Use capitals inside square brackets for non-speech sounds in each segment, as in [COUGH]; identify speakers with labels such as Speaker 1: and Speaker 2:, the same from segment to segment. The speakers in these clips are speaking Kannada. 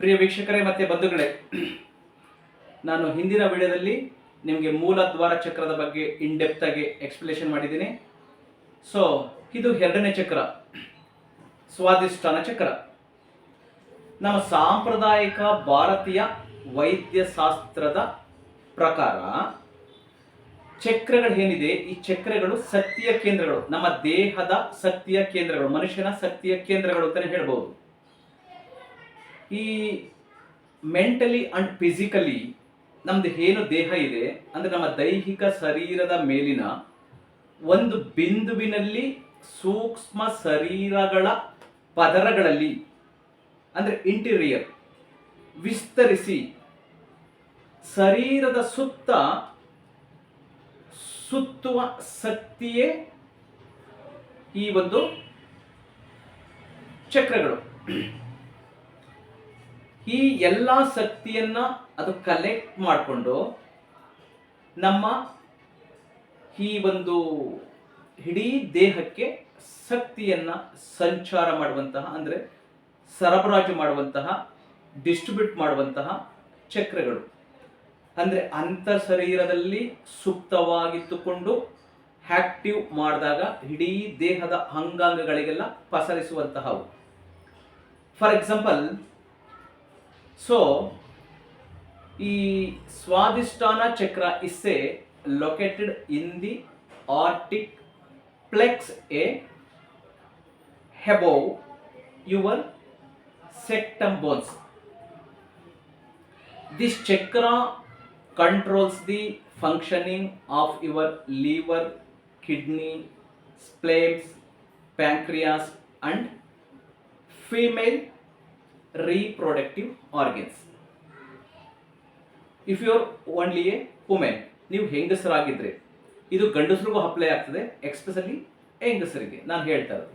Speaker 1: ಪ್ರಿಯ ವೀಕ್ಷಕರೇ ಮತ್ತೆ ಬಂಧುಗಳೇ ನಾನು ಹಿಂದಿನ ವಿಡಿಯೋದಲ್ಲಿ ನಿಮಗೆ ಮೂಲ ದ್ವಾರ ಚಕ್ರದ ಬಗ್ಗೆ ಇನ್ ಡೆಪ್ತ್ ಆಗಿ ಎಕ್ಸ್ಪ್ಲೇಷನ್ ಮಾಡಿದ್ದೀನಿ ಸೊ ಇದು ಎರಡನೇ ಚಕ್ರ ಸ್ವಾದಿಷ್ಠಾನ ಚಕ್ರ ನಮ್ಮ ಸಾಂಪ್ರದಾಯಿಕ ಭಾರತೀಯ ವೈದ್ಯ ಶಾಸ್ತ್ರದ ಪ್ರಕಾರ ಚಕ್ರಗಳು ಏನಿದೆ ಈ ಚಕ್ರಗಳು ಸತ್ಯ ಕೇಂದ್ರಗಳು ನಮ್ಮ ದೇಹದ ಸತ್ಯ ಕೇಂದ್ರಗಳು ಮನುಷ್ಯನ ಸತ್ಯ ಕೇಂದ್ರಗಳು ಅಂತಲೇ ಹೇಳ್ಬೋದು ಈ ಮೆಂಟಲಿ ಅಂಡ್ ಫಿಸಿಕಲಿ ನಮ್ದು ಏನು ದೇಹ ಇದೆ ಅಂದ್ರೆ ನಮ್ಮ ದೈಹಿಕ ಶರೀರದ ಮೇಲಿನ ಒಂದು ಬಿಂದುವಿನಲ್ಲಿ ಸೂಕ್ಷ್ಮ ಶರೀರಗಳ ಪದರಗಳಲ್ಲಿ ಅಂದ್ರೆ ಇಂಟೀರಿಯರ್ ವಿಸ್ತರಿಸಿ ಶರೀರದ ಸುತ್ತ ಸುತ್ತುವ ಶಕ್ತಿಯೇ ಈ ಒಂದು ಚಕ್ರಗಳು ಈ ಎಲ್ಲ ಶಕ್ತಿಯನ್ನ ಅದು ಕಲೆಕ್ಟ್ ಮಾಡಿಕೊಂಡು ನಮ್ಮ ಈ ಒಂದು ಇಡೀ ದೇಹಕ್ಕೆ ಶಕ್ತಿಯನ್ನ ಸಂಚಾರ ಮಾಡುವಂತಹ ಅಂದರೆ ಸರಬರಾಜು ಮಾಡುವಂತಹ ಡಿಸ್ಟ್ರಿಬ್ಯೂಟ್ ಮಾಡುವಂತಹ ಚಕ್ರಗಳು ಅಂದರೆ ಅಂತ ಶರೀರದಲ್ಲಿ ಸುಪ್ತವಾಗಿತ್ತುಕೊಂಡು ಆಕ್ಟಿವ್ ಮಾಡಿದಾಗ ಇಡೀ ದೇಹದ ಅಂಗಾಂಗಗಳಿಗೆಲ್ಲ ಪಸರಿಸುವಂತಹವು ಫಾರ್ ಎಕ್ಸಾಂಪಲ್ ಸೊ ಈ Svadhishthana chakra is a located in the aortic plexus a above your sacrum bones this chakra controls the functioning of your liver, kidney, spleens, pancreas, and female reproductive organs if you only a women ನೀವು ಹೆಂಗಸರಾಗಿದ್ರೆ ಇದು ಗಂಡಸರಿಗೂ ಅಪ್ಲೈ ಆಗ್ತದೆ ಎಕ್ಸ್ಪೆಷಲಿ ಹೆಂಗಸರಿಗೆ ನಾನು ಹೇಳ್ತಾ ಇರೋದು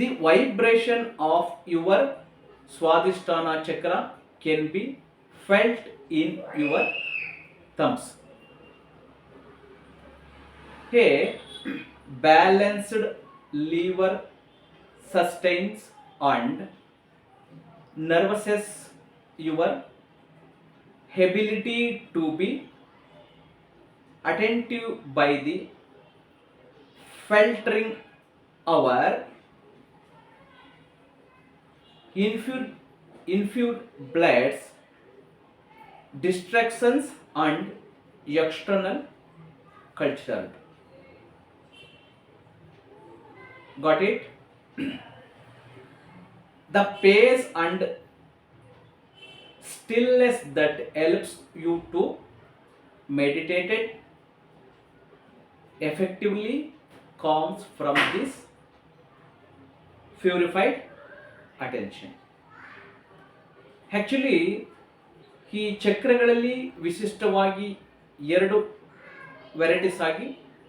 Speaker 1: the vibration of your Swadhisthana chakra can be felt in your thumbs hey balanced liver sustains and nervousness your ability to be attentive by the filtering our infused, infused bloods distractions and external culture got it [CLEARS THROAT] the pace and stillness that helps you to meditate effectively comes from this purified attention actually he chakra galli visheshthavagi eradu varieties aagi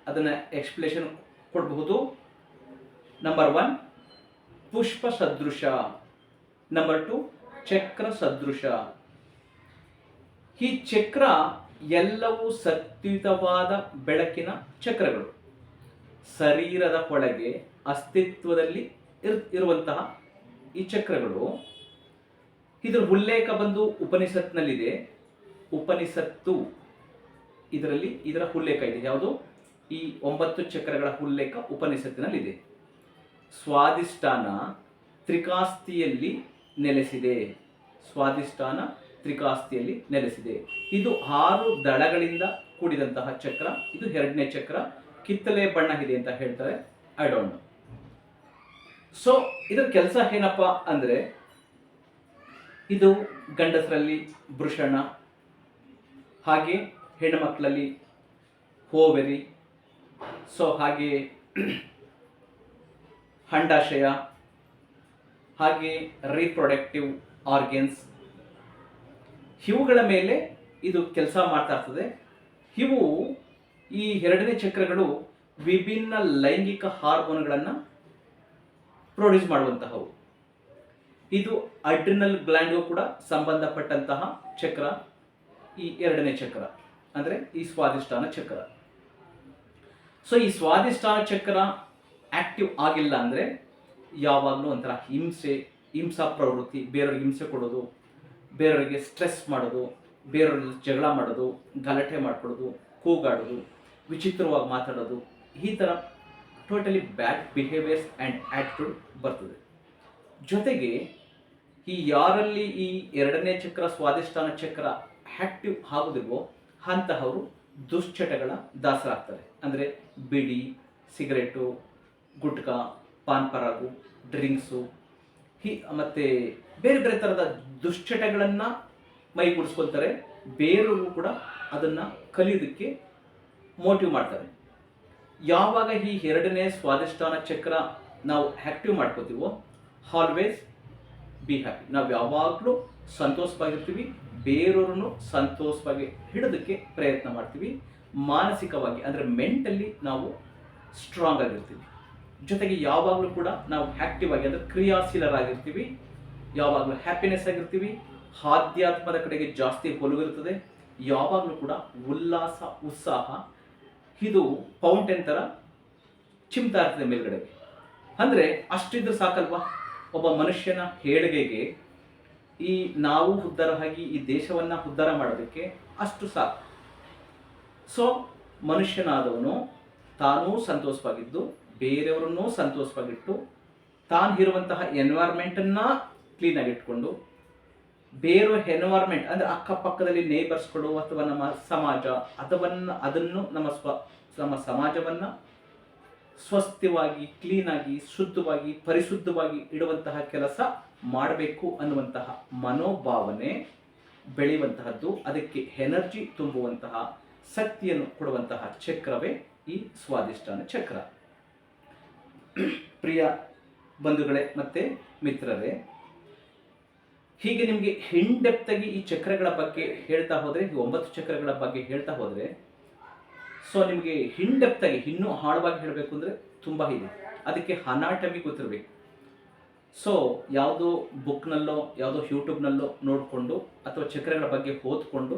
Speaker 1: adana explanation kodabohudu number 1 ಪುಷ್ಪ ಸದೃಶ ನಂಬರ್ ಟು ಚಕ್ರ ಸದೃಶ ಈ ಚಕ್ರ ಎಲ್ಲವೂ ಸತ್ಯುತವಾದ ಬೆಳಕಿನ ಚಕ್ರಗಳು ಶರೀರದ ಒಳಗೆ ಅಸ್ತಿತ್ವದಲ್ಲಿ ಇರ್ ಇರುವಂತಹ ಈ ಚಕ್ರಗಳು ಇದರ ಉಲ್ಲೇಖ ಬಂದು ಉಪನಿಷತ್ನಲ್ಲಿದೆ ಉಪನಿಷತ್ತು ಇದರಲ್ಲಿ ಇದರ ಉಲ್ಲೇಖ ಇದೆ ಯಾವುದು ಈ ಒಂಬತ್ತು ಚಕ್ರಗಳ ಉಲ್ಲೇಖ ಉಪನಿಷತ್ತಿನಲ್ಲಿದೆ ಸ್ವಾದಿಷ್ಟಾನ ತ್ರಿಕಾಸ್ತಿಯಲ್ಲಿ ನೆಲೆಸಿದೆ ಸ್ವಾದಿಷ್ಟಾನ ತ್ರಿಕಾಸ್ತಿಯಲ್ಲಿ ನೆಲೆಸಿದೆ ಇದು ಆರು ದಳಗಳಿಂದ ಕೂಡಿದಂತಹ ಚಕ್ರ ಇದು ಎರಡನೇ ಚಕ್ರ ಕಿತ್ತಲೆ ಬಣ್ಣ ಇದೆ ಅಂತ ಹೇಳ್ತಾರೆ ಐ ಡೋಂಟ್ ಸೊ ಇದರ ಕೆಲಸ ಏನಪ್ಪ ಅಂದರೆ ಇದು ಗಂಡಸರಲ್ಲಿ ಭೃಷಣ ಹಾಗೆ ಹೆಣ್ಣುಮಕ್ಕಳಲ್ಲಿ ಹೋವೆರಿ ಸೊ ಹಾಗೆ ಅಂಡಾಶಯ ಹಾಗೆ ರೀಪ್ರೊಡಕ್ಟಿವ್ ಆರ್ಗನ್ಸ್ ಇವುಗಳ ಮೇಲೆ ಇದು ಕೆಲಸ ಮಾಡ್ತಾ ಇರ್ತದೆ ಇವು ಈ ಎರಡನೇ ಚಕ್ರಗಳು ವಿಭಿನ್ನ ಲೈಂಗಿಕ ಹಾರ್ಮೋನ್ಗಳನ್ನು ಪ್ರೊಡ್ಯೂಸ್ ಮಾಡುವಂತಹವು ಇದು ಅಡ್ರಿನಲ್ ಗ್ಲ್ಯಾಂಡ್ಗೂ ಕೂಡ ಸಂಬಂಧಪಟ್ಟಂತಹ ಚಕ್ರ ಈ ಎರಡನೇ ಚಕ್ರ ಅಂದರೆ ಈ ಸ್ವಾದಿಷ್ಟಾನ ಚಕ್ರ ಸೊ ಈ ಸ್ವಾದಿಷ್ಠಾನ ಚಕ್ರ ಆ್ಯಕ್ಟಿವ್ ಆಗಿಲ್ಲ ಅಂದರೆ ಯಾವಾಗಲೂ ಒಂಥರ ಹಿಂಸೆ ಹಿಂಸಾ ಪ್ರವೃತ್ತಿ ಬೇರೆಯವ್ರಿಗೆ ಹಿಂಸೆ ಕೊಡೋದು ಬೇರೆಯವ್ರಿಗೆ ಸ್ಟ್ರೆಸ್ ಮಾಡೋದು ಬೇರೆಯವ್ರಲ್ಲಿ ಜಗಳ ಮಾಡೋದು ಗಲಾಟೆ ಮಾಡ್ಕೊಡೋದು ಕೂಗಾಡೋದು ವಿಚಿತ್ರವಾಗಿ ಮಾತಾಡೋದು ಈ ಥರ totally bad behaviours and attitude ಬರ್ತದೆ ಜೊತೆಗೆ ಈ ಯಾರಲ್ಲಿ ಈ ಎರಡನೇ ಚಕ್ರ ಸ್ವಾದಿಷ್ಠಾನ ಚಕ್ರ ಆ್ಯಕ್ಟಿವ್ ಆಗೋದಿಲ್ವೋ ಅಂತಹವರು ದುಶ್ಚಟಗಳ ದಾಸರಾಗ್ತಾರೆ ಅಂದರೆ ಬಿಡಿ ಸಿಗರೆಟು ಗುಟ್ಕಾ ಪಾನ್ ಪರಾಗು ಡ್ರಿಂಕ್ಸು ಹಿ ಮತ್ತು ಬೇರೆ ಬೇರೆ ಥರದ ದುಶ್ಚಟಗಳನ್ನು ಮೈಗೂಡಿಸ್ಕೊಳ್ತಾರೆ ಬೇರೆಯವರು ಕೂಡ ಅದನ್ನು ಕಲಿಯೋದಕ್ಕೆ ಮೋಟಿವ್ ಮಾಡ್ತಾರೆ ಯಾವಾಗ ಈ ಎರಡನೇ ಸ್ವಾದಿಷ್ಟಾನ ಚಕ್ರ ನಾವು ಆ್ಯಕ್ಟಿವ್ ಮಾಡ್ಕೋತೀವೋ ಆಲ್ವೇಸ್ ಬಿ ಹ್ಯಾಪಿ ನಾವು ಯಾವಾಗಲೂ ಸಂತೋಷವಾಗಿರ್ತೀವಿ ಬೇರೆಯವ್ರನ್ನು ಸಂತೋಷವಾಗಿ ಹಿಡೋದಕ್ಕೆ ಪ್ರಯತ್ನ ಮಾಡ್ತೀವಿ ಮಾನಸಿಕವಾಗಿ ಅಂದರೆ ಮೆಂಟಲಿ ನಾವು ಸ್ಟ್ರಾಂಗ್ ಆಗಿರ್ತೀವಿ ಜೊತೆಗೆ ಯಾವಾಗಲೂ ಕೂಡ ನಾವು ಆ್ಯಕ್ಟಿವ್ ಆಗಿ ಅಂದರೆ ಕ್ರಿಯಾಶೀಲರಾಗಿರ್ತೀವಿ ಯಾವಾಗಲೂ ಹ್ಯಾಪಿನೆಸ್ ಆಗಿರ್ತೀವಿ ಆಧ್ಯಾತ್ಮದ ಕಡೆಗೆ ಜಾಸ್ತಿ ಒಲವಿರ್ತದೆ ಯಾವಾಗಲೂ ಕೂಡ ಉಲ್ಲಾಸ ಉತ್ಸಾಹ ಇದು ಫೌಂಟೇನ್ ಥರ ಚಿಮ್ತಾ ಇರ್ತದೆ ಮೇಲ್ಗಡೆಗೆ ಅಂದರೆ ಅಷ್ಟಿದ್ರೂ ಸಾಕಲ್ವಾ ಒಬ್ಬ ಮನುಷ್ಯನ ಹೇಳಿಗೆಗೆ ಈ ನಾವು ಉದ್ಧಾರ ಆಗಿ ಈ ದೇಶವನ್ನು ಉದ್ಧಾರ ಮಾಡೋದಕ್ಕೆ ಅಷ್ಟು ಸಾಕು ಸೊ ಮನುಷ್ಯನಾದವನು ತಾನೂ ಸಂತೋಷವಾಗಿದ್ದು ಬೇರೆಯವರನ್ನೂ ಸಂತೋಷವಾಗಿಟ್ಟು ತಾನು ಇರುವಂತಹ ಎನ್ವೈರ್ಮೆಂಟನ್ನು ಕ್ಲೀನಾಗಿಟ್ಕೊಂಡು ಬೇರೆ ಎನ್ವೈರ್ಮೆಂಟ್ ಅಂದರೆ ಅಕ್ಕಪಕ್ಕದಲ್ಲಿ ನೇಬರ್ಸ್ಗಳು ಅಥವಾ ನಮ್ಮ ಸಮಾಜ ಅದವನ್ನು ಅದನ್ನು ನಮ್ಮ ಸ್ವ ನಮ್ಮ ಸಮಾಜವನ್ನು ಸ್ವಸ್ಥವಾಗಿ ಕ್ಲೀನಾಗಿ ಶುದ್ಧವಾಗಿ ಪರಿಶುದ್ಧವಾಗಿ ಇಡುವಂತಹ ಕೆಲಸ ಮಾಡಬೇಕು ಅನ್ನುವಂತಹ ಮನೋಭಾವನೆ ಬೆಳೆಯುವಂತಹದ್ದು ಅದಕ್ಕೆ ಎನರ್ಜಿ ತುಂಬುವಂತಹ ಶಕ್ತಿಯನ್ನು ಕೊಡುವಂತಹ ಚಕ್ರವೇ ಈ ಸ್ವಾದಿಷ್ಟಾನ ಚಕ್ರ ಪ್ರಿಯ ಬಂಧುಗಳೇ ಮತ್ತು ಮಿತ್ರರೇ ಹೀಗೆ ನಿಮಗೆ ಹಿಂಡೆಪ್ತಾಗಿ ಈ ಚಕ್ರಗಳ ಬಗ್ಗೆ ಹೇಳ್ತಾ ಹೋದರೆ ಈ ಒಂಬತ್ತು ಚಕ್ರಗಳ ಬಗ್ಗೆ ಹೇಳ್ತಾ ಹೋದರೆ ಸೊ ನಿಮಗೆ ಹಿಂಡೆಪ್ತಾಗಿ ಇನ್ನೂ ಆಳವಾಗಿ ಹೇಳಬೇಕು ಅಂದರೆ ತುಂಬ ಇದೆ ಅದಕ್ಕೆ ಅನಾಟಮಿ ಗೊತ್ತಿರಬೇಕು ಸೊ ಯಾವುದೋ ಬುಕ್ನಲ್ಲೋ ಯಾವುದೋ ಯೂಟ್ಯೂಬ್ನಲ್ಲೋ ನೋಡಿಕೊಂಡು ಅಥವಾ ಚಕ್ರಗಳ ಬಗ್ಗೆ ಓದ್ಕೊಂಡು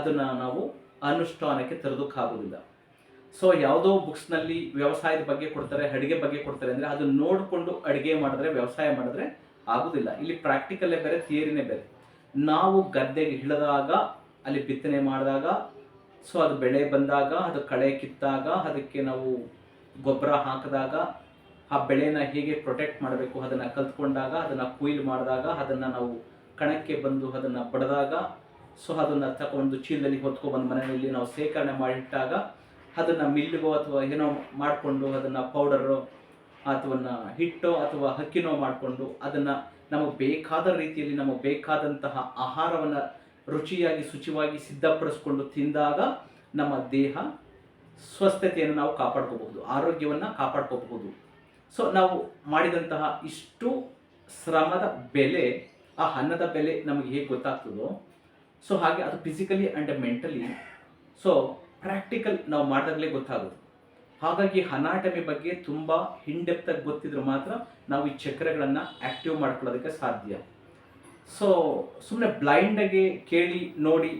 Speaker 1: ಅದನ್ನು ನಾವು ಅನುಷ್ಠಾನಕ್ಕೆ ತರೋದಕ್ಕಾಗೋದಿಲ್ಲ ಸೊ ಯಾವುದೋ ಬುಕ್ಸ್ನಲ್ಲಿ ವ್ಯವಸಾಯದ ಬಗ್ಗೆ ಕೊಡ್ತಾರೆ ಅಡುಗೆ ಬಗ್ಗೆ ಕೊಡ್ತಾರೆ ಅಂದರೆ ಅದು ನೋಡಿಕೊಂಡು ಅಡುಗೆ ಮಾಡಿದ್ರೆ ವ್ಯವಸಾಯ ಮಾಡಿದ್ರೆ ಆಗೋದಿಲ್ಲ ಇಲ್ಲಿ ಪ್ರಾಕ್ಟಿಕಲ್ಲೇ ಬೇರೆ ಥಿಯರಿನೇ ಬೇರೆ ನಾವು ಗದ್ದೆಗೆ ಇಳಿದಾಗ ಅಲ್ಲಿ ಬಿತ್ತನೆ ಮಾಡಿದಾಗ ಸೊ ಅದು ಬೆಳೆ ಬಂದಾಗ ಅದು ಕಳೆ ಕಿತ್ತಾಗ ಅದಕ್ಕೆ ನಾವು ಗೊಬ್ಬರ ಹಾಕಿದಾಗ ಆ ಬೆಳೆನ ಹೇಗೆ ಪ್ರೊಟೆಕ್ಟ್ ಮಾಡಬೇಕು ಅದನ್ನು ಕಲ್ತ್ಕೊಂಡಾಗ ಅದನ್ನು ಕೊಯ್ಲು ಮಾಡಿದಾಗ ಅದನ್ನು ನಾವು ಕಣಕ್ಕೆ ಬಂದು ಅದನ್ನು ಬಡಿದಾಗ ಸೊ ಅದನ್ನು ತಗೊಂಡು ಚೀಲದಲ್ಲಿ ಹೊತ್ಕೊಬಂದು ಮನೆಯಲ್ಲಿ ನಾವು ಶೇಖರಣೆ ಮಾಡಿಟ್ಟಾಗ ಅದನ್ನು ಮಿಲ್ಲಿಗೋ ಅಥವಾ ಏನೋ ಮಾಡಿಕೊಂಡು ಅದನ್ನು ಪೌಡರು ಅಥವಾ ಹಿಟ್ಟೋ ಅಥವಾ ಹಕ್ಕಿನೋ ಮಾಡಿಕೊಂಡು ಅದನ್ನು ನಮಗೆ ಬೇಕಾದ ರೀತಿಯಲ್ಲಿ ನಮಗೆ ಬೇಕಾದಂತಹ ಆಹಾರವನ್ನು ರುಚಿಯಾಗಿ ಶುಚಿವಾಗಿ ಸಿದ್ಧಪಡಿಸ್ಕೊಂಡು ತಿಂದಾಗ ನಮ್ಮ ದೇಹ ಸ್ವಸ್ಥತೆಯನ್ನು ನಾವು ಕಾಪಾಡ್ಕೋಬಹುದು ಆರೋಗ್ಯವನ್ನು ಕಾಪಾಡ್ಕೋಬಹುದು ಸೊ ನಾವು ಮಾಡಿದಂತಹ ಇಷ್ಟು ಶ್ರಮದ ಬೆಲೆ ಆ ಅನ್ನದ ಬೆಲೆ ನಮಗೆ ಹೇಗೆ ಗೊತ್ತಾಗ್ತದೋ ಸೊ ಹಾಗೆ ಅದು physically and mentally so practical ನಾವು ಮಾಡಿದಾಗಲೇ ಗೊತ್ತಾಗೋದು ಹಾಗಾಗಿ ಅನಾಟಮಿ ಬಗ್ಗೆ ತುಂಬ ಹಿಂಡೆಪ್ತಾಗಿ ಗೊತ್ತಿದ್ರೆ ಮಾತ್ರ ನಾವು ಈ ಚಕ್ರಗಳನ್ನು ಆ್ಯಕ್ಟಿವ್ ಮಾಡ್ಕೊಳ್ಳೋದಕ್ಕೆ ಸಾಧ್ಯ ಸೊ ಸುಮ್ಮನೆ ಆಗಿ ಕೇಳಿ ನೋಡಿ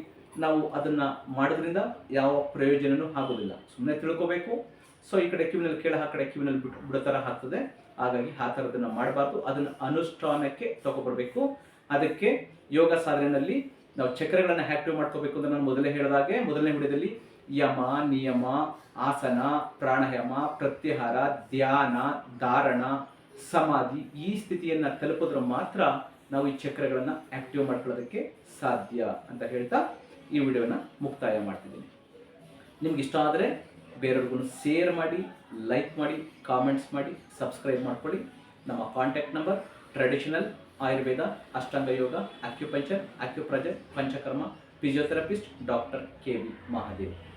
Speaker 1: ನಾವು ಅದನ್ನು ಮಾಡೋದ್ರಿಂದ ಯಾವ ಪ್ರಯೋಜನವೂ ಆಗೋದಿಲ್ಲ ಸುಮ್ಮನೆ ತಿಳ್ಕೋಬೇಕು ಸೊ ಈ ಕಡೆ ಕಿವಿನಲ್ಲಿ ಕೇಳ ಆ ಕಡೆ ಕಿವಿನಲ್ಲಿ ಬಿಟ್ಟು ಬಿಡೋ ಥರ ಆಗ್ತದೆ ಹಾಗಾಗಿ ಆ ಥರದನ್ನು ಮಾಡಬಾರ್ದು ಅದನ್ನು ಅನುಷ್ಠಾನಕ್ಕೆ ತಗೊಬರ್ಬೇಕು ಅದಕ್ಕೆ ಯೋಗ ಸಾಧನೆಯಲ್ಲಿ ನಾವು ಚಕ್ರಗಳನ್ನು ಆ್ಯಕ್ಟಿವ್ ಮಾಡ್ಕೋಬೇಕು ಅಂತ ನಾನು ಮೊದಲೇ ಹೇಳಿದಾಗೆ ಮೊದಲನೇ ವಿಡಿಯೋದಲ್ಲಿ ಯಮ ನಿಯಮ ಆಸನ ಪ್ರಾಣಾಯಾಮ ಪ್ರತ್ಯಹಾರ ಧ್ಯಾನ ಧಾರಣ ಸಮಾಧಿ ಈ ಸ್ಥಿತಿಯನ್ನು ತಲುಪಿದ್ರೆ ಮಾತ್ರ ನಾವು ಈ ಚಕ್ರಗಳನ್ನು ಆಕ್ಟಿವ್ ಮಾಡ್ಕೊಳ್ಳೋದಕ್ಕೆ ಸಾಧ್ಯ ಅಂತ ಹೇಳ್ತಾ ಈ ವಿಡಿಯೋನ ಮುಕ್ತಾಯ ಮಾಡ್ತಿದ್ದೀನಿ ನಿಮ್ಗೆ ಇಷ್ಟ ಆದರೆ ಬೇರೆಯವ್ರಿಗೂ ಶೇರ್ ಮಾಡಿ ಲೈಕ್ ಮಾಡಿ ಕಾಮೆಂಟ್ಸ್ ಮಾಡಿ ಸಬ್ಸ್ಕ್ರೈಬ್ ಮಾಡ್ಕೊಳ್ಳಿ ನಮ್ಮ contact number traditional Ayurveda Ashtanga yoga acupuncture acupressure Panchakarma physiotherapist doctor K V Mahadev